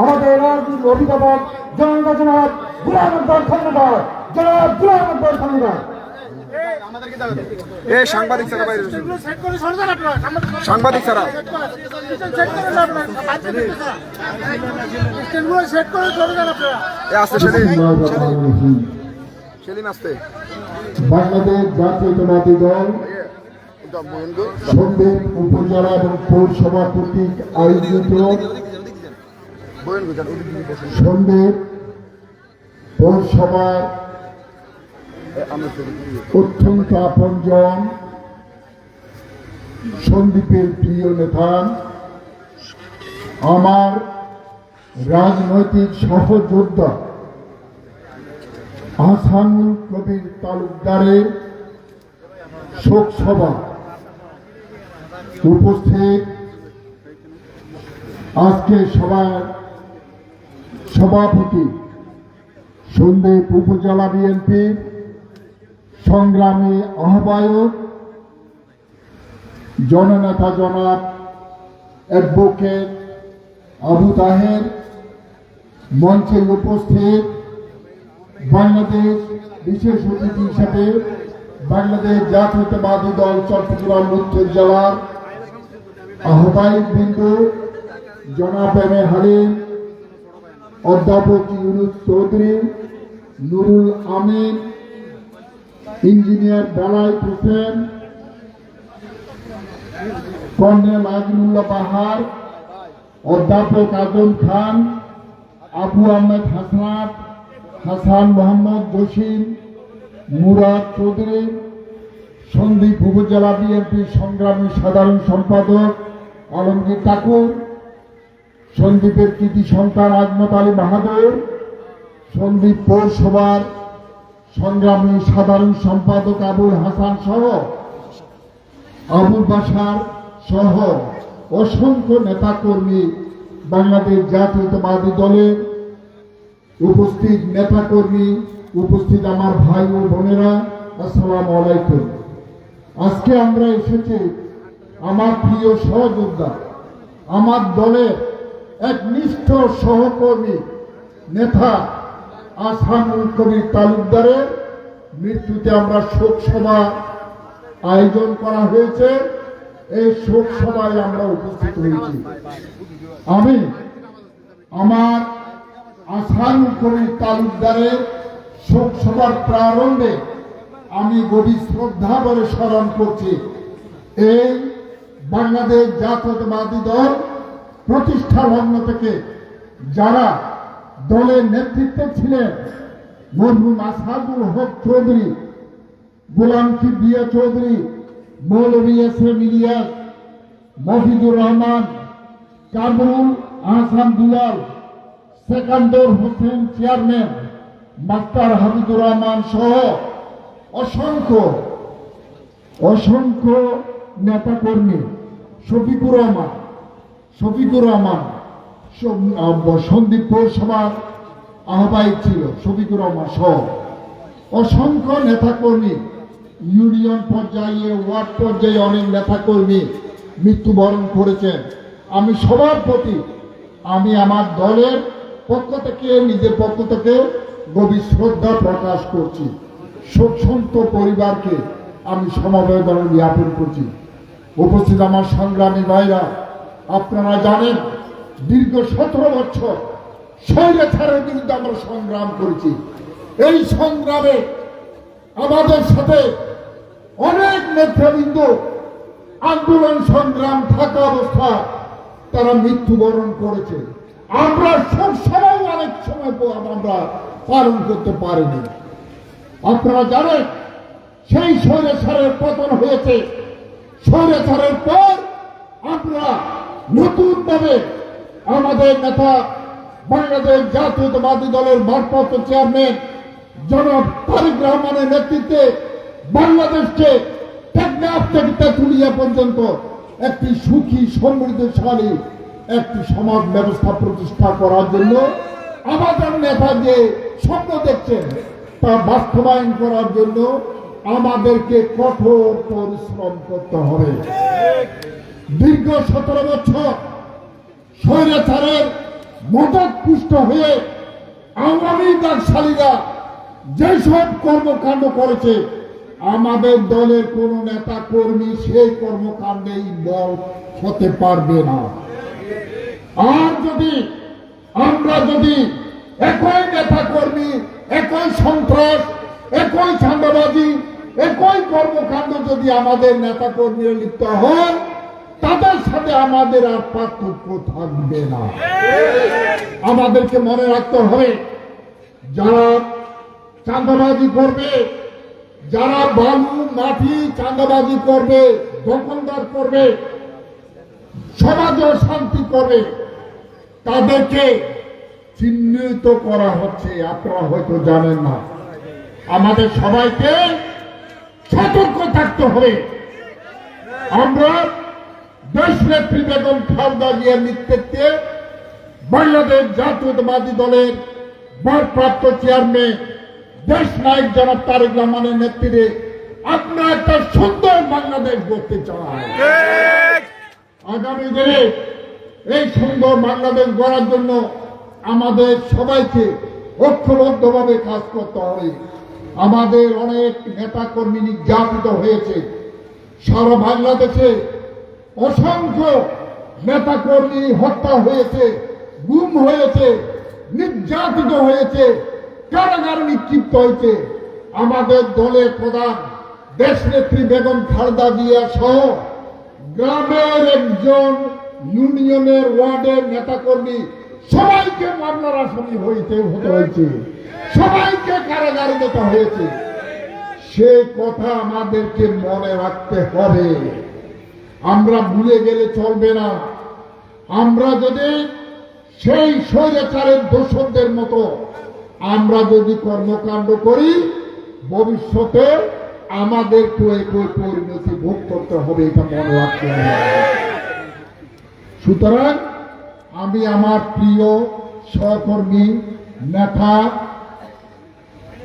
আমাদের অভিভাবক জনক জনাব গুলাম আকবর খন্দকার জনাব গুলাম আকবর খন্দকার সাংবাদিক ছাড়া বাইরে ছাড়া। বাংলাদেশ জাতীয়তাবাদী দল সন্দেহ উপজেলা এবং পৌরসভা কর্তৃক আয়োজিত সন্দেহ পৌরসভার অত্যন্ত আপনজন সন্দীপের প্রিয় নেতা আমার রাজনৈতিক সহযোদ্ধা আহসানুল কবির তালুকদারের শোক সভা উপস্থিত। আজকে সভার সভাপতি সন্দ্বীপ উপজেলা বিএনপির সংগ্রামী আহ্বায়ক জননেতা জনাব অ্যাডভোকেট আবু তাহের মঞ্চে উপস্থিত বাংলাদেশ বিশেষ অতিথি হিসেবে বাংলাদেশ জাতীয়তাবাদী দল চট্টগ্রাম উত্তর জেলার আহ্বায়ক বিন্দু জনাব এম এ হালিম অধ্যাপক ইউনুস চৌধুরী, নুরুল আমিন, ইঞ্জিনিয়ার বেলায় হোসেন, কর্নেল আজিমুল্লাহ বাহার, অধ্যাপক আজম খান, আবু আহমেদ হাসনাত, হাসান মোহাম্মদ জসিম মুরাদ চৌধুরী, সন্দীপ উপজেলা বিএনপির সংগ্রামী সাধারণ সম্পাদক আলমগীর ঠাকুর সন্দীপের কৃতি সন্তান আজমত আলী বাহাদুর। সন্দীপ পৌরসভার সংগ্রামী সাধারণ সম্পাদক আবুল হাসান সহ আবুল বাসার সহ অসংখ্য নেতাকর্মী বাংলাদেশ জাতীয়তাবাদী দলের উপস্থিত নেতাকর্মী, উপস্থিত আমার ভাই ও বোনেরা, আসসালামু আলাইকুম। আজকে আমরা এসেছি আমার প্রিয় সহযোদ্ধা, আমার দলের এক নিষ্ঠ সহকর্মী নেতা আসানুল কবির তালুকদারের মৃত্যুতে আমরা শোক সভা আয়োজন করা হয়েছে। এই শোক সভায় আমরা উপস্থিত হয়েছি। আমি আমার আসানুল কবির তালুকদারের শোক সভার প্রারম্ভে আমি গভীর শ্রদ্ধা বলে স্মরণ করছি। এই বাংলাদেশ জাতীয়তাবাদী দল প্রতিষ্ঠা লগ্ন থেকে যারা দলের নেতৃত্বে ছিলেন, মরহুম আসাদুল হক চৌধুরী, গোলাম কিবিয়া চৌধুরী, মৌলভী S M Ilias, Mofizur Rahman Kamrul Ahsan Dulal, Sekandar Hossain chairman, master Habibur Rahman সহ অসংখ্য অসংখ্য নেতাকর্মী শফিকুর রহমান। শফিকুর রহমান সন্দীপ পৌরসভার আহ্বায়ক ছিল শফিকুর রহমান সহ। অসংখ্য নেতাকর্মী, ইউনিয়ন পর্যায়ে, ওয়ার্ড পর্যায়ে অনেক নেতাকর্মী মৃত্যুবরণ করেছেন। আমি সবার প্রতি, আমি আমার দলের পক্ষ থেকে, নিজের পক্ষ থেকে গভীর শ্রদ্ধা প্রকাশ করছি। শোকসন্ত পরিবারকে আমি সমবেদনা জ্ঞাপন করছি। উপস্থিত আমার সংগ্রামী ভাইরা আপনারা জানেন, দীর্ঘ সতেরো বছর স্বৈরাচারের বিরুদ্ধে আমরা সংগ্রাম করেছি। এই সংগ্রামে আমাদের সাথে অনেক নেতৃবৃন্দ আন্দোলন, সংগ্রাম, থাকা অবস্থা তারা মৃত্যুবরণ করেছে। আমরা সব সময় অনেক সময় আমরা পালন করতে পারিনি। আপনারা জানেন, সেই স্বৈরাচারের পতন হয়েছে। স্বৈরাচারের পর আমরা নতুনভাবে আমাদের নেতা বাংলাদেশ জাতীয়তাবাদী দলের ভারপ্রাপ্ত চেয়ারম্যান জনাব তারিক রহমানের নেতৃত্বে বাংলাদেশকে টেকনাফ থেকে তেঁতুলিয়া পর্যন্ত একটি সুখী সমৃদ্ধশালী একটি সমাজ ব্যবস্থা প্রতিষ্ঠা করার জন্য আমাদের নেতা যে স্বপ্ন দেখছেন, তা বাস্তবায়ন করার জন্য আমাদেরকে কঠোর পরিশ্রম করতে হবে। দীর্ঘ সতেরো বছর স্বৈরাচারের মদত পুষ্ট হয়ে আওয়ামী দাগশালীরা যেসব কর্মকাণ্ড করেছে, আমাদের দলের কোন নেতা কর্মী সেই কর্মকাণ্ডে ইনভলভ হতে পারবে না। আর যদি, আমরা যদি একই নেতা কর্মী, একই সন্ত্রাস, একই চাঁদাবাজি, একই কর্মকাণ্ড যদি আমাদের নেতা কর্মীরা লিপ্ত হন তাদের সাথে আমাদের আর পার্থক্য থাকবে না। আমাদেরকে মনে রাখতে হবে, যারা চাঁদাবাজি করবে, যারা বালু, মাটি চাঁদাবাজি করবে, দখলদার করবে, সমাজ শান্তি করবে, তাদেরকে চিহ্নিত করা হচ্ছে, আপনারা হয়তো জানেন না। আমাদের সবাইকে সতর্ক থাকতে হবে। আমরা দেশ নেত্রী বেগম খালদা জিয়ার নেতৃত্বে বাংলাদেশ জাতীয়তাবাদী দলের ভারপ্রাপ্ত চেয়ারম্যান, দেশ নায়ক জনাব তারেক রহমানের নেতৃত্বে আপনার একটা সুন্দর বাংলাদেশ গড়তে চায় আগামী দিনে এই সুন্দর বাংলাদেশ গড়ার জন্য আমাদের সবাইকে ঐক্যবদ্ধভাবে কাজ করতে হবে। আমাদের অনেক নেতা কর্মী নির্যাতিত হয়েছে। সারা বাংলাদেশে অসংখ্য নেতা কর্মী হত্যা হয়েছে, গুম হয়েছে, নির্যাতিত হয়েছে কারাগারে নিক্ষিপ্ত হয়েছে। আমাদের দলের প্রধান দেশনেত্রী বেগম খালেদা জিয়া সহ গ্রামের একজন ইউনিয়নের ওয়ার্ডের নেতাকর্মী সবাইকে মামলার আসামি হইতে হতে হয়েছে। সবাইকে কারাগারে যেতে হয়েছে। সে কথা আমাদেরকে মনে রাখতে হবে। আমরা ভুলে গেলে চলবে না। আমরা যদি সেই স্বৈরাচারের দোষকদের মতো আমরা যদি কর্মকাণ্ড করি, ভবিষ্যতে আমাদের আমাদেরকে একই পরিণতি ভোগ করতে হবে, এটা মনে রাখতে হবে। সুতরাং আমি আমার প্রিয় সহকর্মী, নেতা,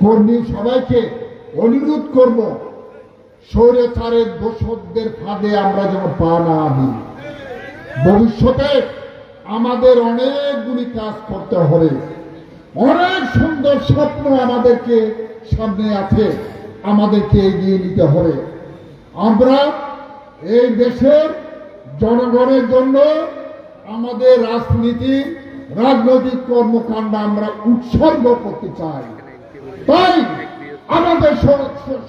কর্মী সবাইকে অনুরোধ করব স্বৈরাচারের দোষকদের ফাঁদে আমরা যেন পা না দিই। ভবিষ্যতে আমাদের অনেকগুলি কাজ করতে হবে। অনেক সুন্দর স্বপ্ন আমাদেরকে সামনে আছে, আমাদেরকে এগিয়ে নিতে হবে। আমরা এই দেশের জনগণের জন্য আমাদের রাজনীতি, রাজনৈতিক কর্মকাণ্ড আমরা উৎসর্গ করতে চাই। তাই আমাদের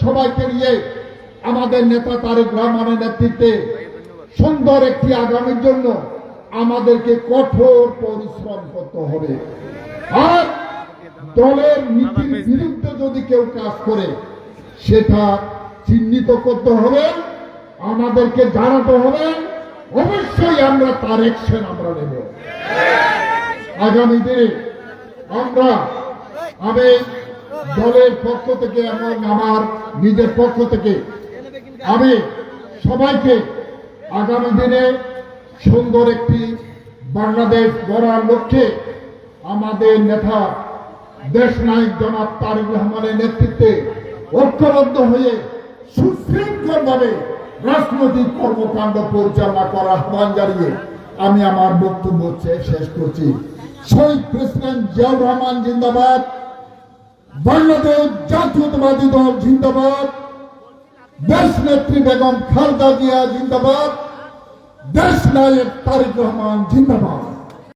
সবাইকে নিয়ে আমাদের নেতা তারেক রহমানের নেতৃত্বে সুন্দর একটি আগামীর জন্য আমাদেরকে কঠোর পরিশ্রম করতে হবে। আর দলের নীতির বিরুদ্ধে যদি কেউ কাজ করে, সেটা চিহ্নিত করতে হবে, আমাদেরকে জানাতে হবে, অবশ্যই আমরা তার অ্যাকশন আমরা নেব। আগামী দিনে আমরা আমি দলের পক্ষ থেকে এবং আমার নিজের পক্ষ থেকে আমি সবাইকে আগামী দিনে সুন্দর একটি বাংলাদেশ গড়ার লক্ষ্যে আমাদের নেতা দেশ নায়ক জনাব তারেক রহমানের নেতৃত্বে ঐক্যবদ্ধ হয়ে সুশৃঙ্খলভাবে রাজনৈতিক কর্মকাণ্ড পরিচালনা করার আহ্বান জানিয়ে আমি আমার বক্তব্য শেষ করছি। শহীদ প্রেসিডেন্ট জিয়াউর রহমান জিন্দাবাদ, বাংলাদেশ জাতীয়তাবাদী দল জিন্দাবাদ। দেশ নেত্রী বেগম খালদা জিয়া জিন্দাবাদ দেশ নায়ক তারিক রহমান জিন্দাবাদ।